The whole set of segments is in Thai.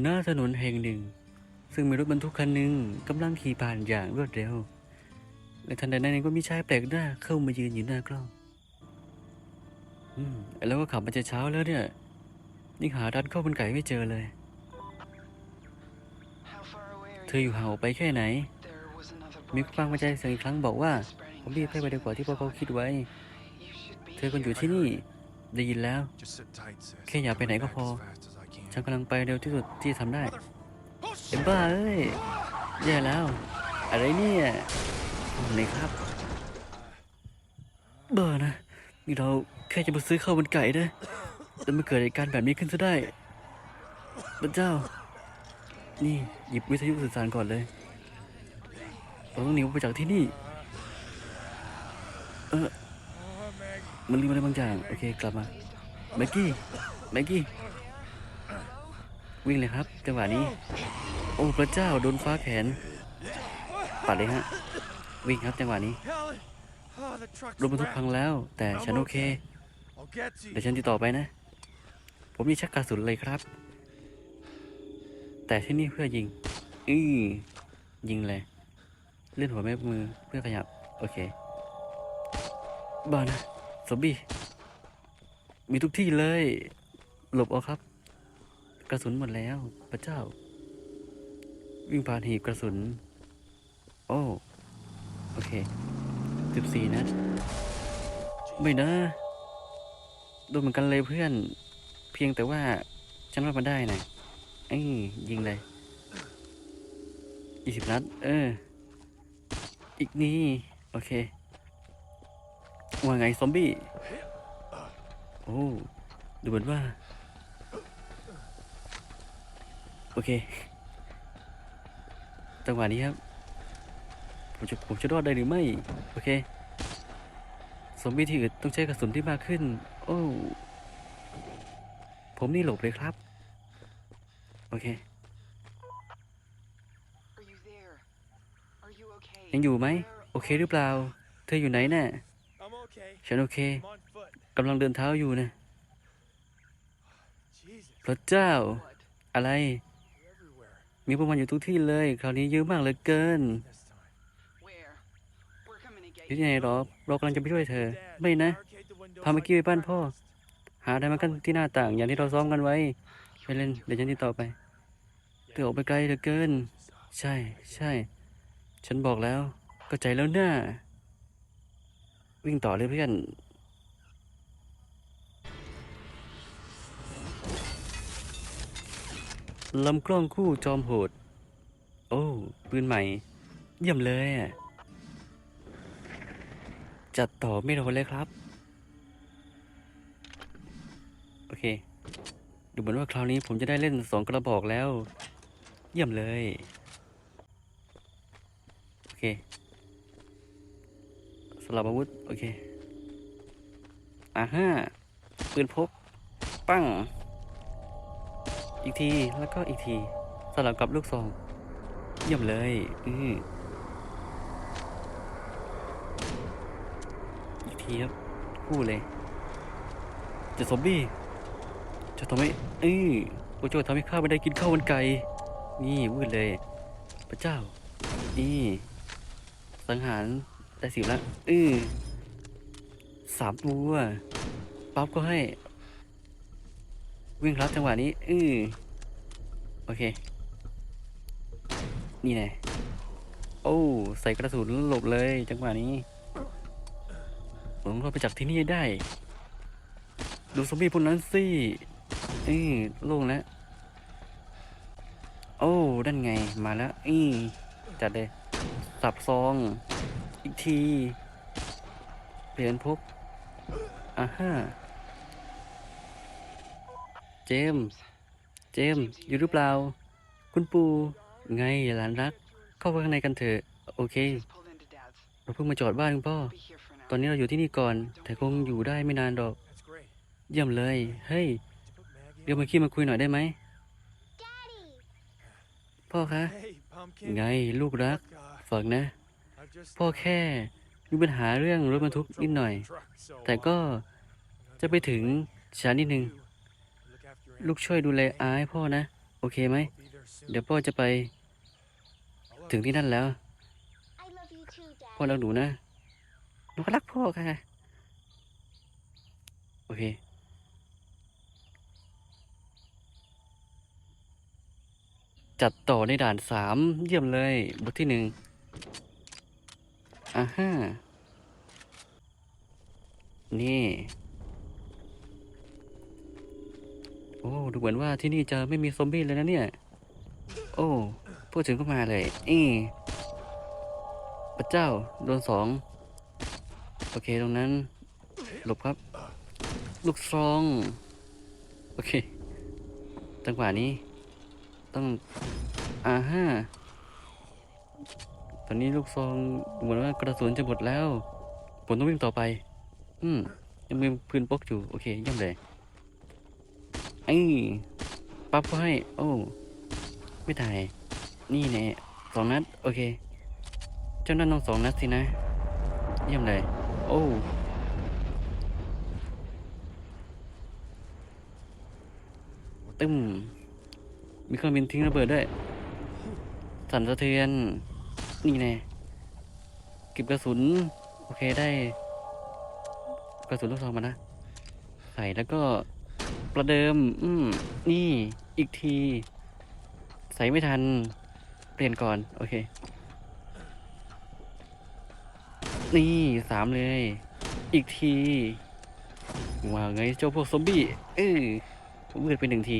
หน้าถนนแห่งหนึ่ง ซึ่งมีรถบรรทุกคันหนึ่งกำลังขี่ผ่านอย่างรวดเร็ว และทันใดนั้นเองก็มีชายแปลกหน้าเข้ามายืนอยู่หน้ากล้อง อืม แล้วก็ขับมาจะเช้าแล้วเนี่ยนี่หาร้านข้าวมันไก่ไม่เจอเลย เธออยู่ห่างออกไปแค่ไหน มีผู้ฟังมาใจเสียงอีกครั้งบอกว่า ผมรีบให้ไปดีกว่าที่พวกเขาคิดไว้ เธอคนอยู่ที่นี่ ได้ยินแล้ว แค่อย่าไปไหนก็พอ ฉันกำลังไปเร็วที่สุดที่จะทำได้เป็นบ้าเอ้ยแย่แล้ว อะไรเนี่ยอะไรครับ เบอร์นะนี่เราแค่จะมาซื้อข้าวมันไก่นะแต่มาเกิดเหตุการณ์แบบนี้ขึ้นซะได้พระเจ้า นี่หยิบวิทยุสื่อสารก่อนเลยเราต้องหนีออกไปจากที่นี่ เออมันลืมอะไรบางอย่าง โอเค กลับมาแม็กกี้แม็กกี้ วิ่งเลยครับ จังหวะนี้ โอ้พระเจ้าโดนฟ้าแขน ปัดเลยฮะ วิ่งครับจังหวะนี้รถบรรทุกพังแล้ว แต่ฉันโอเค เดี๋ยวฉันติดต่อไปนะ ผมมีชักกระสุนเลยครับ แต่ที่นี่เพื่อยิง อือยิงเลย เลื่อนหัวแม่มือเพื่อขยับ โอเค บ้านะซอมบี้มีทุกที่เลย หลบเอาครับ ระสุนหมดแล้ว พระเจ้า วิ่งผ่านหีบกระสุน โอ้ โอเคสิบสี่นัดไม่นะโดนเหมือนกันเลยเพื่อน เพียงแต่ว่าฉันรอดมาได้นะไอ้ยยิงเลยยี่สิบนัด เออ อีกนี่ โอเค ว่าไงซอมบี้ โอ้ ดูเหมือนว่า โอเค จังหวะนี้ครับ ผมจะผมจะรอดได้หรือไม่ โอเคซอมบี้ที่อื่นต้องใช้กระสุนที่มากขึ้น โอ้ ผมนี่หลบเลยครับ โอเค ยังอยู่ไหม โอเคหรือเปล่า เธออยู่ไหนน่ะฉันโอเคกำลังเดินเท้าอยู่นะ พระเจ้า อะไร มีพวกมันอยู่ทุกที่เลย คราวนี้เยอะมากเหลือเกินที่ไหนหรอเรากำลังจะไปช่วยเธอ ไม่นะ พาเมื่อกี้ไปบ้านพ่อ หาได้มากันที่หน้าต่าง อย่างที่เราซ้อมกันไว้ ไปเล่น เดี๋ยวฉันติดต่อไปเธอออกไปไกลเหลือเกิน ใช่ ใช่ ฉันบอกแล้ว ก็ใจแล้วน่าวิ่งต่อเลยเพื่อน ลำกล้องคู่จอมโหด โอ้ปืนใหม่ เยี่ยมเลยอะจัดต่อไม่รอเลยครับ โอเค ดูเหมือนว่าคราวนี้ผมจะได้เล่นสองกระบอกแล้ว เยี่ยมเลย โอเค สลับอาวุธ โอเค อ่าฮะปืนพก ปั้ง อีกทีแล้วก็อีกทีสลับกับลูกซองเยี่ยมเลย อืออีกทีครับคู่เลย จะซอมบี้จะทำให้เอ้ยโอ้โจทำให้ข้าไม่ได้กินข้าวมันไก่ นี่วืดเลย พระเจ้า นี่ สังหารได้สิบละอือสามตัวปั๊บก็ให้ วิ่งครับจังหวะนี้อือโอเค นี่ไงโอ้ใส่กระสุนหลบเลยจังหวะนี้ผมก็ไปจากที่นี่ได้ ดูซอมบี้พวกนั้นสิอือโล่งแล้วโอ้ด้านไงมาแล้วอือจัดเลยสับซอง อีกที เปลี่ยนพกอ่าฮะ จมส์ เจมส์อยู่หรือเปล่า คุณปู่ไงหลานรัก เข้าไปข้างในกันเถอะ โอเค เราเพิ่งมาจอดบ้านคุณพ่อ ตอนนี้เราอยู่ที่นี่ก่อน แต่คงอยู่ได้ไม่นานดอก เยี่ยมเลย เฮ้ย เดี๋ยวมาขี้มาคุยหน่อยได้ไหม พ่อคะ ไงลูกรัก ฝากนะ พ่อแค่มีปัญหาเรื่องรถบรรทุกนิดหน่อย แต่ก็จะไปถึงช้านิดนึง ลูกช่วยดูแลอาให้พ่อนะ โอเคไหม เดี๋ยวพ่อจะไปถึงที่นั่นแล้ว พ่อรักหนูนะ หนูก็รักพ่อค่ะ โอเค จัดต่อในด่านสามเยี่ยมเลย บทที่หนึ่งอ่าฮะนี่ โอ้ ดูเหมือนว่าที่นี่จะไม่มีซอมบี้เลยนะเนี่ย โอ้ พูดถึงก็มาเลยอีพระเจ้า โดนสอง โอเค ตรงนั้น หลบครับ ลูกซอง โอเค จังหวะนี้ ต้องอ่าฮะตอนนี้ลูกซองดูเหมือนว่ากระสุนจะหมดแล้ว ผมต้องวิ่งต่อไป อืมยังมีพื้นปกอยู่ โอเคเยี่ยมเลย ไอ้ปั๊บก็ให้ โอ้ ไม่ตาย นี่แน่สองนัด โอเค เจ้านั่นต้องสองนัดสินะ เยี่ยมเลย โอ้ ตึ้ม มีเครื่องบินทิ้งระเบิดด้วย สั่นสะเทือน นี่แน่เก็บกระสุน โอเคได้ กระสุนลูกซองมานะ ใส่แล้วก็ ประเดิม อืมนี่อีกที ใส่ไม่ทัน เปลี่ยนก่อน โอเค นี่สามเลย อีกทีว่าไงเจ้าพวกซอมบี้เออวืดไปหนึ่งที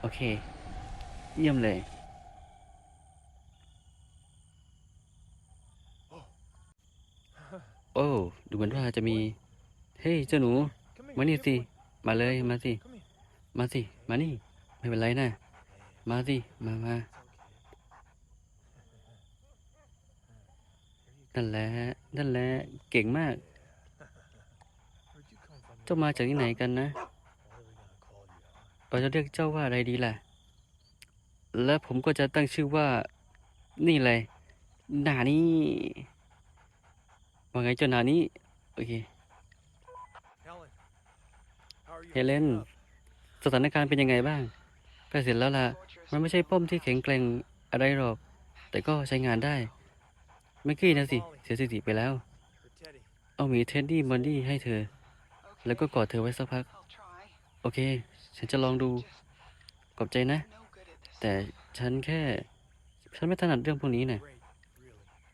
โอเค เยี่ยมเลย โอ้ ดูเหมือนว่าจะมี เฮ้ย เจ้าหนู มานี่สิ มาเลยมาสิ มาสิ มานี่ ไม่เป็นไรนะ มาสิ มามานั่นแหละนั่นแหละ เก่งมาก เจ้ามาจากที่ไหนกันนะ เราจะเรียกเจ้าว่าอะไรดีล่ะ และผมก็จะตั้งชื่อว่า นี่เลยหนานี่ว่าไงเจ้าหนานี่โอเค เฮเลนสถานการณ์เป็นยังไงบ้างใกล้เสร็จแล้วล่ะ มันไม่ใช่ป้อมที่แข็งแกร่งอะไรหรอก แต่ก็ใช้งานได้เมื่อกี้นะสิ เสียสติไปแล้ว เอาหมีเท็ดดี้มอนดี้ให้เธอ แล้วก็กอดเธอไว้สักพัก โอเค ฉันจะลองดู ขอบใจนะ แต่ฉันแค่ ฉันไม่ถนัดเรื่องพวกนี้นะ่ะ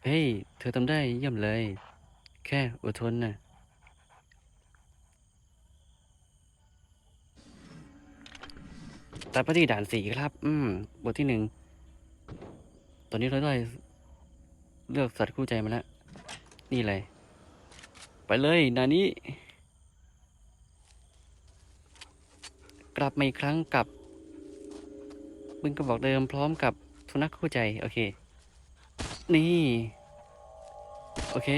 เฮ้ย เธอทำได้เยี่ยมเลย แค่อดทนนะ ตัดไปที่ด่านสี่ครับ อืม บทที่หนึ่ง ตอนนี้เราได้เลือกสัตว์คู่ใจมาแล้ว นี่เลย ไปเลยนานี้ กลับมาอีกครั้งกับมึงก็บอกเดิมพร้อมกับสุนัขคู่ใจ โอเค นี่ โอเค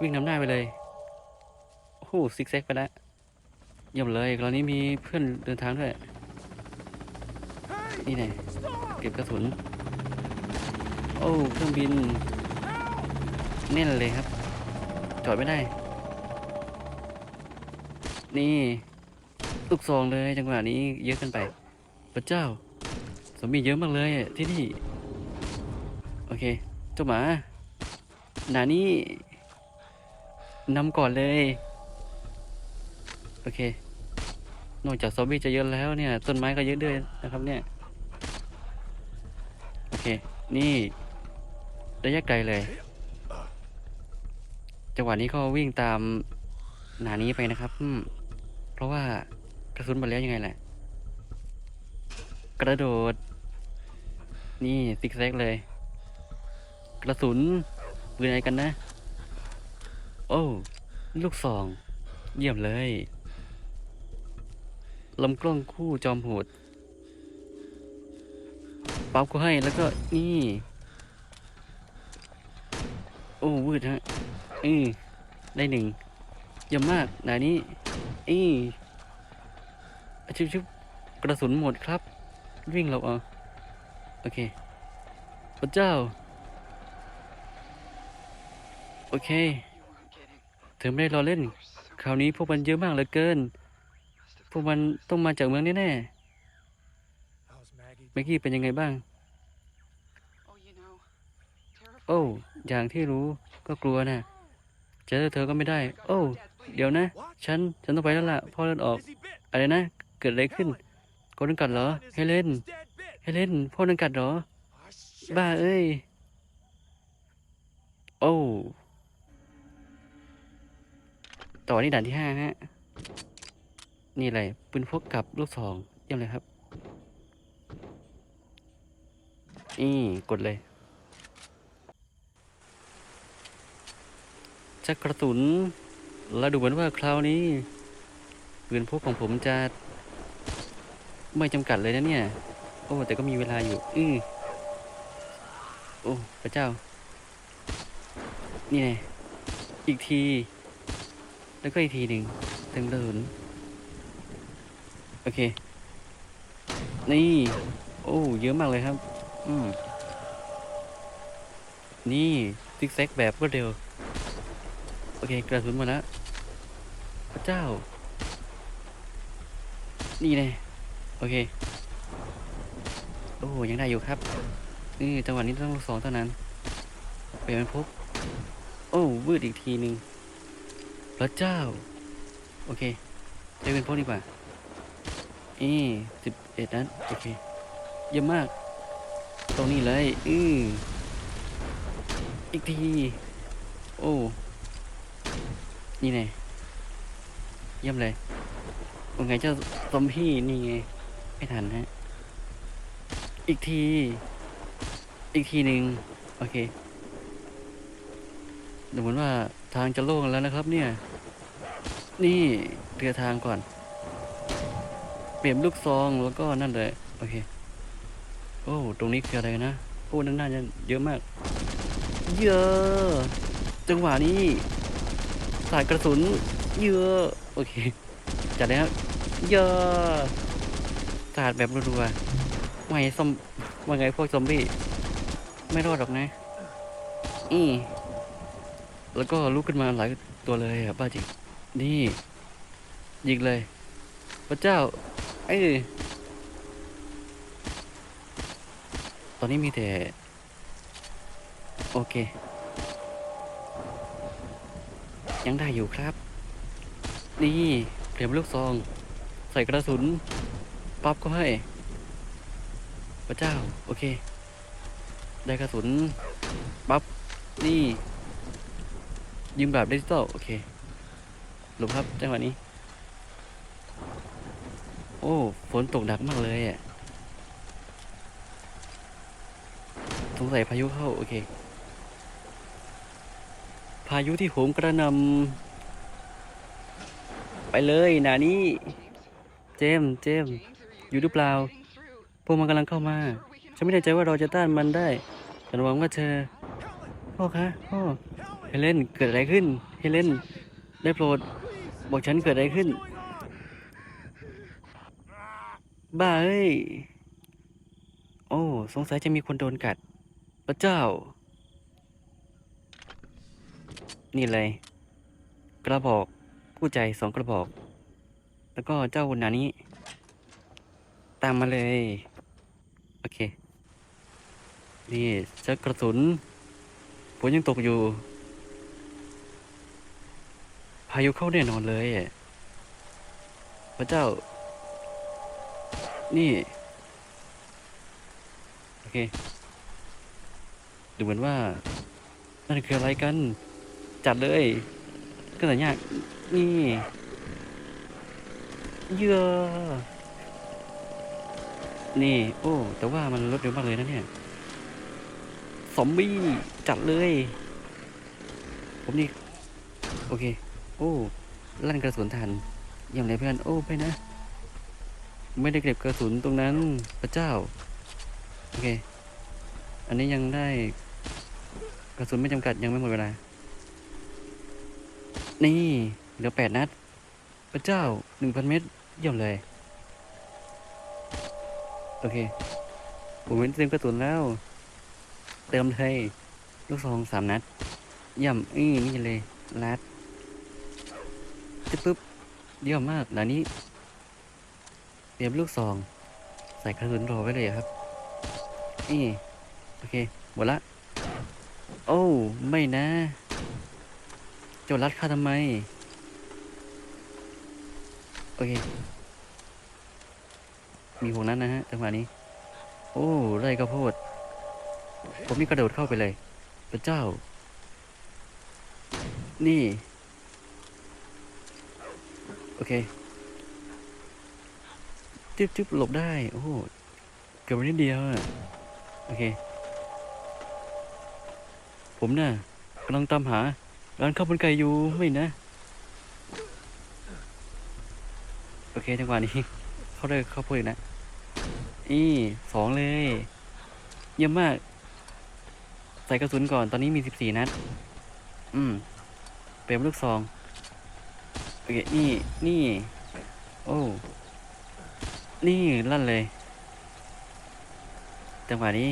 วิ่งนำหน้าไปเลยโอ้โหซิกแซกไปแล้วเยี่ยมเลย คราวนี้มีเพื่อนเดินทางด้วย นี่ไงเก็บกระสุน โอ้เครื่องบินแน่นเลยครับ จอดไม่ได้ นี่ลูกซองเลยจังหวะนี้เยอะเกินไป พระเจ้า สมมีเยอะมากเลยที่นี่ โอเค เจ้าหมา หนานี่นำก่อนเลย โอเค นอกจากซอมบี้จะเยอะแล้วเนี่ย ต้นไม้ก็เยอะด้วยนะครับเนี่ย เค นี่ระยะไกลเลย จังหวะนี้ก็วิ่งตามหนานี้ไปนะครับอืมเพราะว่ากระสุนหมดแล้วยังไงแหละ กระโดด นี่ซิกแซกเลย กระสุนปืนอะไรกันนะ โอ้ ลูกซอง เยี่ยมเลยลำกล้องคู่จอมโหด ปั๊บก็ให้แล้วก็นี่ โอ้วืดฮะอือได้หนึ่งเยี่ยมากหนานี้อีชิบชิบกระสุนหมดครับ วิ่งเราเอาโอเคพระเจ้า โอเคเธอไม่ได้รอเล่น คราวนี้พวกมันเยอะมากเหลือเกิน พวกมันต้องมาจากเมืองแน่ๆ เมกกี้เป็นยังไงบ้าง Oh, you know, terrified. โอ้อย่างที่รู้ก็กลัวนะเจอเธอก็ไม่ได้ โอ้ เดี๋ยวนะ ฉัน ฉันต้องไปแล้วล่ะ พ่อเลือดออก อะไรนะ เกิดอะไรขึ้นโกนกัดเหรอเฮเลนเฮเลนพ่อนังกัดเหรอ บ้าเอ้ย โอ้ ต่อนี่ด่านที่ห้าฮะ นี่อะไรปืนพกกับลูกซองเยี่ยมเลยครับี่กดเลยชักระสุน แล้วดูเหมือนว่าคราวนี้ปืนพวกของผมจะ ไม่จำกัดเลยนะเนี่ย โอ้ แต่ก็มีเวลาอยู่ อือโอ้ พระเจ้า นี่ไงอีกที แล้วก็อีกทีหนึ่งเต็มกระสุนโอเค นี่ โอ้ เยอะมากเลยครับ อืม นี่ซิกแซกแบบรวดเร็ว โอเค กระสุนหมาแล้ว พระเจ้า นี่ไงโอเค โอ้ยังได้อยู่ครับ นี่จังหวะนี้ต้องลูกสองเท่านั้น เปลี่ยนเป็นพกโอ้วืดอีกทีหนึ่งพระเจ้า โอเคใช้เป็นพกดีกว่านี่สิบเอ็ดนั้น โอเค เยี่ยมมาก ตรงนี้เลย อืออีกที โอ้ นี่ไงเยี่ยมเลยว่าไงเจ้าซอมพี่นี่ไง ไม่ทันฮะ อีกที อีกทีหนึ่งโอเคดูเหมือนว่าทางจะโล่งแล้วนะครับเนี่ย นี่เรือทางก่อน เปลี่ยนลูกซองแล้วก็นั่นเลย โอเค โอ้ ตรงนี้คืออะไรนะ โอ้นั่นน่าจะเยอะมาก เยอะ จังหวะนี้ สายกระสุน เยอะ โอเค จัดเลยครับ เยอะสาดแบบรัวๆไม่ซอมว่าไงพวกซอมบี้ ไม่รอดหรอกนะอีแล้วก็ลุกขึ้นมาหลายตัวเลยอะบ้าจริง นี่ ยิงเลย พระเจ้า เอ้ย อนนี้มีแต่ โอเค ยังได้อยู่ครับ นี่เตรียมลูกซอง ใส่กระสุน ปั๊บก็ให้ พระเจ้า โอเค ได้กระสุน ปั๊บ นี่ ยิงแบบดิจิตอล โอเคหลบครับจังหวะนี้ โอ้ ฝนตกหนักมากเลยอะ สงสัยพายุเข้า โอเค พายุที่โหมกระนำไปเลยนานี่เจมส์เจมส์อยู่หรือเปล่า พวกมันกำลังเข้ามา ฉันไม่แน่ใจว่าเราจะต้านมันได้ฉันหวังว่าเธอ พ่อคะพ่อเฮเลนเกิดอะไรขึ้นเฮเลนได้โปรด บอกฉันเกิดอะไรขึ้น บ้าเอ้ย โอ้ สงสัยจะมีคนโดนกัด พระเจ้า นี่เลย กระบอกผู้ใจสองกระบอก แล้วก็เจ้านานี้ ตามมาเลย โอเค นี่เจะกระสุนฝนยังตกอยู่ พายุเข้าแน่นอนเลย พระเจ้า นี่ โอเค เหมือนว่า นั่นคืออะไรกัน จัดเลยก็แต่ยากนี่เยอะนี่ โอ้ แต่ว่ามันลดเร็วมากเลยนะเนี่ยซอมบี้จัดเลย ผมนี่ โอเค โอ้ลั่นกระสุนทันยี่ยมเลยเพื่อนโอ้ไปนะ ไม่ได้เก็บกระสุนตรงนั้นพระเจ้า โอเค อันนี้ยังได้ กระสุนไม่จำกัดยังไม่หมดเวลา นี่เหลือแปดนัด พระเจ้าหนึ่งพันเมตรเยี่ยมเลย โอเค ผมเต็มกระสุนแล้ว เติมเลยลูกซองสามนัด เยี่ยมนี่นี่เลยลัดจะปุ๊บเยี่ยมมากหลานนี้ เตรียมลูกซอง ใส่กระสุนรอไว้เลยครับ นี่ โอเค หมดละ โอ้ไม่นะเจ้ารัดข้าทำไม โอเค มีพวกนั้นนะฮะจังหวะนี้ โอ้ไร่ข้าวโพด ผมนี่กระโดดเข้าไปเลย พระเจ้า นี่ โอเคจึ๊บจึ๊บหลบได้ โอ้เกือบไปนิดเดียวอะโอเค ผมน่ะกำลังตามหา ร้านข้าวมันไก่อยู่ไม่นะ โอเคจังหวะนี้ เขาได้เข้าพูดอีกนะอีสองเลย เยี่ยมมาก ใส่กระสุนก่อนตอนนี้มีสิบสี่นัด อืม เปลี่ยนเป็นลูกซอง โอเค นี่ นี่ โอ้ นี่ลั่นเลย จังหวะนี้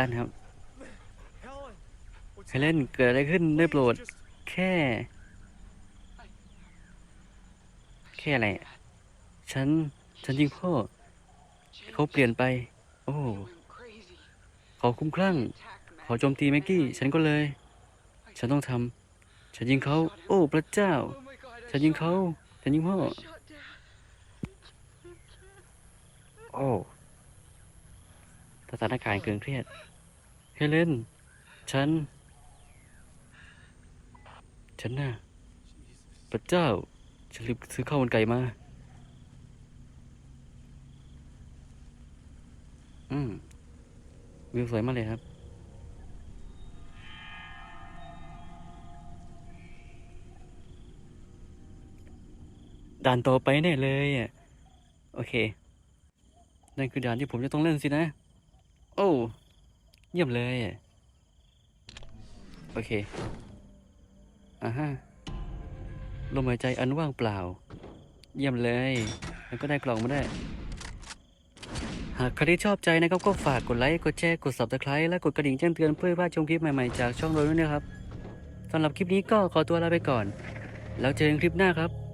ลั่นครับ เฮเลนเกิดอะไรขึ้นได้โปรด แค่ แค่อะไร ฉัน ฉันยิงพ่อ เขาเปลี่ยนไป โอ้ เขาคุ้มคลั่ง เขาโจมตีแม็กกี้ ฉันก็เลย ฉันต้องทำ ฉันยิงเขา โอ้ พระเจ้า ฉันยิงเขา ฉันยิงพ่อ โอ้สถานการณ์เกินเครียด เฮเลน ฉัน ฉันน่ะพระเจ้า ฉันลืมซื้อข้าวมันไก่มา อืม วิวสวยมากเลยครับ ด่านต่อไปแน่เลยอะ โอเค นั่นคือด่านที่ผมจะต้องเล่นสินะ โอ้ เยี่ยมเลยอะโอเค อ่าฮะลมหายใจอันว่างเปล่า เยี่ยมเลยแล้วก็ได้กล่องมาได้ หากใครที่ชอบใจนะครับก็ฝากกดไลค์ กดแชร์ กด subscribe และกดกระดิ่งแจ้งเตือนเพื่อไม่พลาดชมคลิปใหม่ๆจากช่องเราด้วยนะครับสำหรับคลิปนี้ก็ขอตัวลาไปก่อน แล้วเจอกันคลิปหน้าครับ